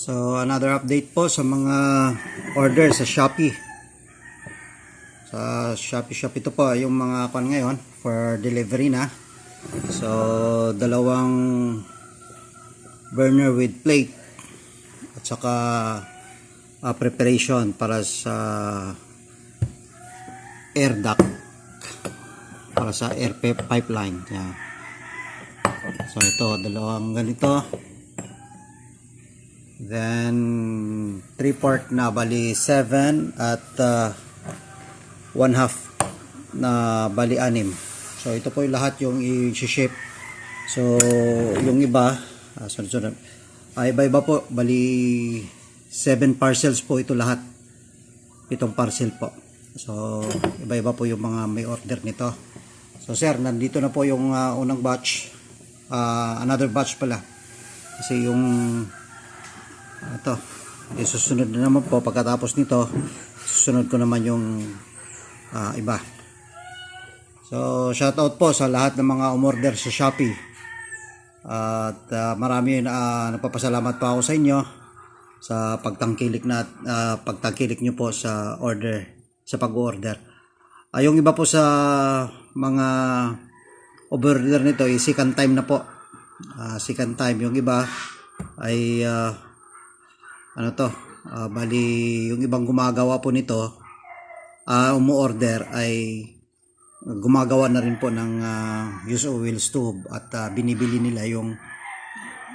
So, another update po sa mga order sa Shopee. Sa Shopee Shop ito po yung mga kan ngayon for delivery na. So, dalawang burner with plate at saka ah, preparation para sa air duct para sa air pi- pipeline. Yan. So, ito, dalawang ganito. Then, 3 part na bali 7 at uh, 1 half na bali 6. So, ito po yung lahat yung i-ship. So, yung iba, ah, sunod sunod. Ah, iba-iba po, bali 7 parcels po ito lahat. Pitong parcel po. So, iba-iba po yung mga may order nito. So, sir, nandito na po yung ah, unang batch. Ah, another batch pala. Kasi yung ito, yung susunod na naman po pagkatapos nito, susunod ko naman yung ah, iba. So, shoutout po sa lahat ng mga umorder sa Shopee. At ah, marami na napapasalamat pa ako sa inyo sa pagtangkilik na ah, pagtangkilik nyo po sa order, sa pag-order. Ah, yung iba po sa mga order nito ay second time na po. Ah, second time. Yung iba ay ah, ano to, ah, bali yung ibang gumagawa po nito, ah umu-order ay gumagawa na rin po ng ah, use oil stove at ah, binibili nila yung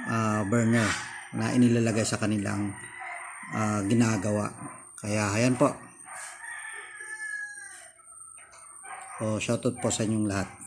ah, burner na inilalagay sa kanilang ah, ginagawa. Kaya ayan po. So, shoutout po sa inyong lahat.